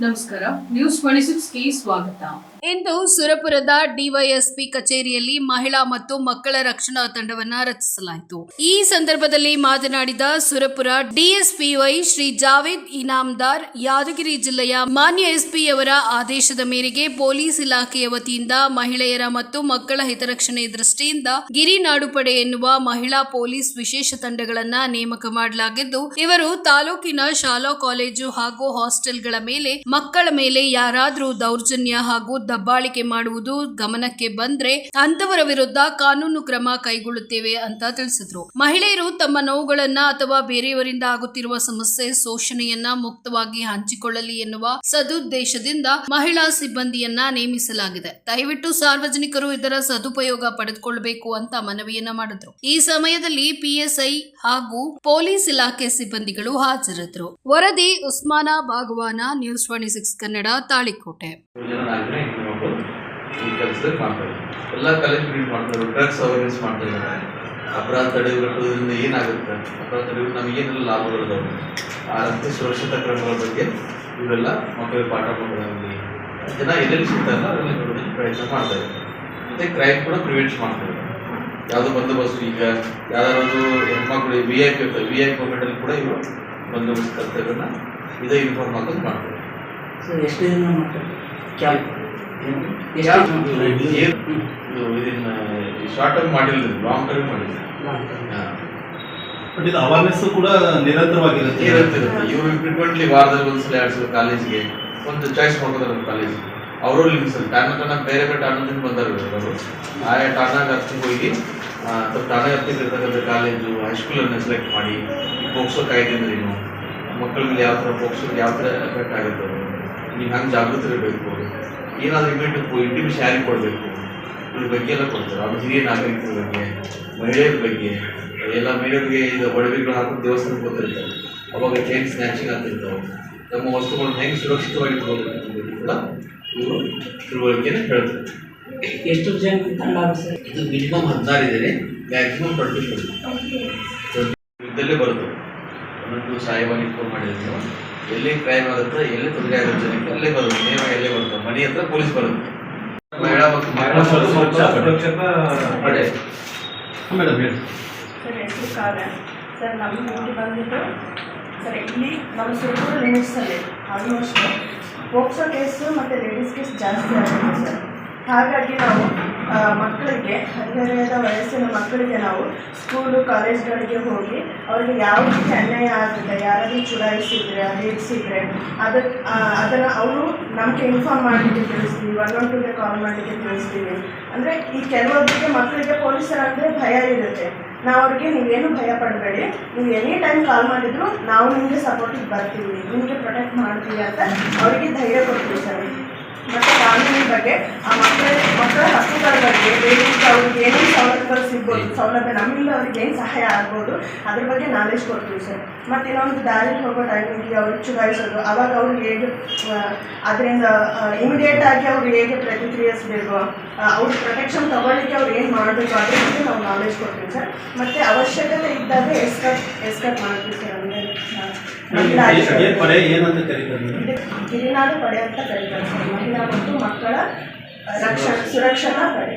ನಮಸ್ಕಾರ. News twenty ಸ್ವಾಗತ. ಇಂದು ಸುರಪುರದ DYSP ಕಚೇರಿಯಲ್ಲಿ ಮಹಿಳಾ ಮತ್ತು ಮಕ್ಕಳ ರಕ್ಷಣಾ ತಂಡವನ್ನು ರಚಿಸಲಾಯಿತು. ಈ ಸಂದರ್ಭದಲ್ಲಿ ಮಾತನಾಡಿದ ಸುರಪುರ ಡಿಎಸ್ಪಿವೈ ಶ್ರೀ ಜಾವೇದ್ ಇನಾಮ್ದಾರ್, ಯಾದಗಿರಿ ಜಿಲ್ಲೆಯ ಮಾನ್ಯ ಎಸ್ಪಿಯವರ ಆದೇಶದ ಮೇರೆಗೆ ಪೊಲೀಸ್ ಇಲಾಖೆಯ ವತಿಯಿಂದ ಮಹಿಳೆಯರ ಮತ್ತು ಮಕ್ಕಳ ಹಿತರಕ್ಷಣೆ ದೃಷ್ಟಿಯಿಂದ ಗಿರಿನಾಡು ಪಡೆ ಎನ್ನುವ ಮಹಿಳಾ ಪೊಲೀಸ್ ವಿಶೇಷ ತಂಡಗಳನ್ನು ನೇಮಕ ಮಾಡಲಾಗಿದ್ದು, ಇವರು ತಾಲೂಕಿನ ಶಾಲಾ, ಕಾಲೇಜು ಹಾಗೂ ಹಾಸ್ಟೆಲ್ಗಳ ಮೇಲೆ ಮಕ್ಕಳ ಮೇಲೆ ಯಾರಾದರೂ ದೌರ್ಜನ್ಯ ಹಾಗೂ ದಬ್ಬಾಳಿಕೆ ಮಾಡುವುದು ಗಮನಕ್ಕೆ ಬಂದ್ರೆ ಅಂತವರ ವಿರುದ್ಧ ಕಾನೂನು ಕ್ರಮ ಕೈಗೊಳ್ಳುತ್ತೇವೆ ಅಂತ ತಿಳಿಸಿದ್ರು. ಮಹಿಳೆಯರು ತಮ್ಮ ನೋವುಗಳನ್ನ ಅಥವಾ ಬೇರೆಯವರಿಂದ ಆಗುತ್ತಿರುವ ಸಮಸ್ಯೆ ಶೋಷಣೆಯನ್ನ ಮುಕ್ತವಾಗಿ ಹಂಚಿಕೊಳ್ಳಲಿ ಎನ್ನುವ ಸದುದ್ದೇಶದಿಂದ ಮಹಿಳಾ ಸಿಬ್ಬಂದಿಯನ್ನ ನೇಮಿಸಲಾಗಿದೆ. ದಯವಿಟ್ಟು ಸಾರ್ವಜನಿಕರು ಇದರ ಸದುಪಯೋಗ ಪಡೆದುಕೊಳ್ಳಬೇಕು ಅಂತ ಮನವಿಯನ್ನ ಮಾಡಿದ್ರು. ಈ ಸಮಯದಲ್ಲಿ ಪಿಎಸ್ಐ ಹಾಗೂ ಪೊಲೀಸ್ ಇಲಾಖೆ ಸಿಬ್ಬಂದಿಗಳು ಹಾಜರಿದ್ರು. ವರದಿ Usman Bagwan news twenty six Kannada Talikote. ಎಲ್ಲ ಕಾಲೇಜ್ ಮೀಟ್ ಮಾಡ್ತಾರೆ ಡ್ರಗ್ಸ್ ಅವೇರ್ನೆಸ್ ಮಾಡ್ತಾ ಇದ್ದಾರೆ. ಅಪರಾಧ ತಡೆಗಟ್ಟುವುದರಿಂದ ಏನಾಗುತ್ತೆ? ಅಪರಾಧ ತಡೆಗಳು ನಮಗೇನೆಲ್ಲ ಲಾಭಗಳಿದಾವೆ? ಆ ರಸ್ತೆ ಸುರಕ್ಷತಾ ಕ್ರಮಗಳ ಬಗ್ಗೆ ಇವರೆಲ್ಲ ಮಕ್ಕಳಿಗೆ ಪಾಠ ಮಾಡೋದಾಗಲಿ ಜನ ಎಲ್ಲೆಲ್ಲಿ ಸಿಗ್ತಾರಲ್ಲ ಅದರಲ್ಲಿ ಕೊಡೋದಕ್ಕೆ ಪ್ರಯತ್ನ ಮಾಡ್ತಾರೆ ಮತ್ತು ಕ್ರೈಮ್ ಕೂಡ ಪ್ರಿವೆಂಟ್ ಮಾಡ್ತಾರೆ ಯಾವುದೋ ಬಂದೋಬಸ್ತು ಈಗ ಯಾವ್ದಾದ್ರು ಹೆಣ್ಮಕ್ಳು V I P V I P ಕೂಡ ಇವರು ಬಂದೋಬಸ್ತ್ ಕರ್ತವ್ಯನ ಇದೇ ಇನ್ಫಾರ್ಮ್ ಹಾಕೋದು ಮಾಡ್ತಾರೆ. ಸರ್ ಎಷ್ಟು ದಿನ ಮಾಡ್ತಾರೆ. ಶಾರ್ಟ್ ಟರ್ಮ್ ಮಾಡಿಲ್ಲ ಲಾಂಗ್ ಟರ್ಮ್ ಮಾಡಿಲ್ಲ. ಬಟ್ ಇದು ಅವೇರ್ನೆಸ್ ಕೂಡ ನಿರಂತರವಾಗಿರುತ್ತೆ. ಇರುತ್ತೆ ಇವರು ಫ್ರೀಕ್ವೆಂಟ್ಲಿ ವಾರದಲ್ಲಿ ಒಂದ್ಸಲ ಎರಡು ಸಲ ಕಾಲೇಜ್ಗೆ ಒಂದು ಚಾಯ್ಸ್ ಮಾಡ್ಕೋತಾರೆ ನಮ್ಮ ಕಾಲೇಜ್ ಅವರು ಟಾಣ ಟಾಣ ಬೇರೆ ಬೇರೆ ಟಾಣದಿಂದ ಬಂದಾರ ಅವರು. ಆಯಾ ಟಾಣಾಗ ಹತ್ತಿಗೆ ಹೋಗಿ ಸ್ವಲ್ಪ ಟಾಣ ಹತ್ತಿಗೆ ಇರ್ತಕ್ಕಂಥ ಕಾಲೇಜು ಹೈಸ್ಕೂಲನ್ನು ಸೆಲೆಕ್ಟ್ ಮಾಡಿ ಪೋಕ್ಸೋ ಕಾಯ್ದೆ ಅಂದ್ರೆ ಏನು ಮಕ್ಕಳ ಮೇಲೆ ಯಾವ ಥರ ಪೋಕ್ಸೋ ಯಾವ ಥರ ಎಫೆಕ್ಟ್ ಆಗುತ್ತೆ ನೀವು ಹಂಗೆ ಜಾಗೃತಿ ಇರಬೇಕು. ಏನಾದರೂ ಹೋಗಿ ಇಂಟಿಮೇಷನ್ ಯಾರಿಗೆ ಕೊಡಬೇಕು. ಇದ್ರ ಬಗ್ಗೆ ಎಲ್ಲ ಕೊಡ್ತಾರೆ. ಅವ್ರ ಹಿರಿಯ ನಾಗರಿಕರ ಬಗ್ಗೆ ಮಹಿಳೆಯರ ಬಗ್ಗೆ ಎಲ್ಲ ಮಹಿಳೆಯರಿಗೆ ಇದು ಒಡವೆಗಳು ಹಾಕೊಂಡು ದೇವಸ್ಥಾನಕ್ಕೆ ಗೊತ್ತಿರ್ತಾರೆ ಅವಾಗ ಚೈನ್ ಸ್ನ್ಯಾಚಿಂಗ್ ಆಗ್ತಿರ್ತಾವೆ ನಮ್ಮ ವಸ್ತುಗಳನ್ನ ಹೆಂಗೆ ಸುರಕ್ಷಿತವಾಗಿ ಇಟ್ಕೋಬೇಕು ಅಂತ ಬಗ್ಗೆ ಕೂಡ ಇವರು ತಿಳುವಳಿಕೆನ ಹೇಳ್ತಾರೆ. ಎಷ್ಟು ಜನ ಇದು ಮಿನಿಮಮ್ ಹದಿನಾರು ಇದೆ ಮ್ಯಾಕ್ಸಿಮಮ್ ಟ್ವೆಂಟಿ ಇದ್ದಲ್ಲೇ ಬರುತ್ತೆ. ಒಂದೊಂದು ಸಾಹೇಬಾಗಿ ಇನ್ಫಾರ್ಮ್ ಮಾಡಿದ್ರು. ಎಲ್ಲಿ ಕ್ರೈಮ್ ಆಗುತ್ತೆ ಎಲ್ಲಿ ತೊಂದರೆ ಆಗುತ್ತೆ ಜನಕ್ಕೆ ಅಲ್ಲೇ ಬರುತ್ತೆ ನೇಮ ಎಲ್ಲೇ ಬರುತ್ತೆ. ಮನೆ ಹತ್ರ ಪೊಲೀಸ್ ಬರುತ್ತೆ. ಮಹಿಳಾ ಮತ್ತು ಮಹಿಳಾ ಮೇಡಮ್ ಹೇಳಿ. ಸರ್ ಹೆಸರು ಕಾವ್ಯ. ಸರ್ ನಮ್ಮ ಡ್ಯೂಟಿ ಬಂದ್ಬಿಟ್ಟು ಸರ್ ಇಲ್ಲಿ ನಮ್ಮ ಸುರಪುರ ಲಿಮಿಟ್ಸಲ್ಲಿ ಆಲ್ಮೋಸ್ಟ್ ಪೋಕ್ಸೋ ಕೇಸು ಮತ್ತು ಲೇಡೀಸ್ ಕೇಸ್ ಜಾಸ್ತಿ ಆಗುತ್ತೆ ಸರ್. ಹಾಗಾಗಿ ನಾವು ಮಕ್ಕಳಿಗೆ ಹದಿಹರೆಯದ ವಯಸ್ಸಿನ ಮಕ್ಕಳಿಗೆ ನಾವು ಸ್ಕೂಲು ಕಾಲೇಜ್ಗಳಿಗೆ ಹೋಗಿ ಅವರಿಗೆ ಯಾವ ರೀತಿ ಅನ್ಯಾಯ ಆಗುತ್ತೆ, ಯಾರಾದರೂ ಚುಡಾಯಿಸಿದ್ರೆ ಹೇಗಿಸಿದ್ರೆ ಅದಕ್ಕೆ ಅದನ್ನು ಅವರು ನಮಗೆ ಇನ್ಫಾರ್ಮ್ ಮಾಡಲಿಕ್ಕೆ ತಿಳಿಸ್ತೀವಿ ಒನ್ ಒನ್ ಟೂಗೆ ಕಾಲ್ ಮಾಡಲಿಕ್ಕೆ ತಿಳಿಸ್ತೀವಿ. ಅಂದರೆ ಈ ಕೆಲವೊಬ್ಬರಿಗೆ ಮಕ್ಕಳಿಗೆ ಪೊಲೀಸರಾದರೆ ಭಯ ಇರುತ್ತೆ. ನಾವು ಅವ್ರಿಗೆ ನೀವೇನು ಭಯ ಪಡಬೇಡಿ, ನೀವು ಎನಿ ಟೈಮ್ ಕಾಲ್ ಮಾಡಿದ್ರು ನಾವು ನಿಮಗೆ ಸಪೋರ್ಟಿಗೆ ಬರ್ತೀವಿ, ನಿಮಗೆ ಪ್ರೊಟೆಕ್ಟ್ ಮಾಡ್ತೀವಿ ಅಂತ ಅವರಿಗೆ ಧೈರ್ಯ ಕೊಡ್ತೀವಿ ಸರ್. ಮತ್ತು ಕಾನೂನಿನ ಬಗ್ಗೆ ಆ ಅವ್ರಿಗೆ ಏನೇನು ಸೌಲಭ್ಯಗಳು ಸಿಗ್ಬೋದು ಸೌಲಭ್ಯ ನಮ್ಮಿಂದ ಅವ್ರಿಗೆ ಏನು ಸಹಾಯ ಆಗ್ಬೋದು ಅದ್ರ ಬಗ್ಗೆ ನಾಲೆಜ್ ಕೊಡ್ತೀವಿ ಸರ್ ಮತ್ತು ಇನ್ನೊಂದು ದಾರಿ ಹೋಗೋ ಟೈಮಿಗೆ ಅವ್ರು ಚುಗಾಯಿಸೋದು ಅವಾಗ ಅವ್ರು ಹೇಗೆ ಅದರಿಂದ ಇಮಿಡಿಯೇಟ್ ಆಗಿ ಅವ್ರು ಹೇಗೆ ಪ್ರತಿಕ್ರಿಯಿಸ್ಬೇಕು ಅವ್ರ ಪ್ರೊಟೆಕ್ಷನ್ ತಗೊಳ್ಳಿಕ್ಕೆ ಅವ್ರು ಏನು ಮಾಡಬೇಕು ಅದ್ರ ಬಗ್ಗೆ ನಾವು ನಾಲೆಜ್ ಕೊಡ್ತೀವಿ ಸರ್ ಮತ್ತು ಅವಶ್ಯಕತೆ ಇದ್ದಾಗ ಎಸ್ಕಟ್ ಎಸ್ಕಟ್ ಮಾಡ್ತೀವಿ ಸರ್ ಅಂದರೆ ಪಡೆ ಏನಂತ ಕರೀತಾರೆ ಗಿರಿನಾಡು ಪಡೆ ಅಂತ ಕರೀತಾರೆ ಸರ್ ಮಹಿಳಾ ಮತ್ತು ಮಕ್ಕಳ ರಕ್ಷಣಾ ಸುರಕ್ಷಣಾ ಪಡೆ.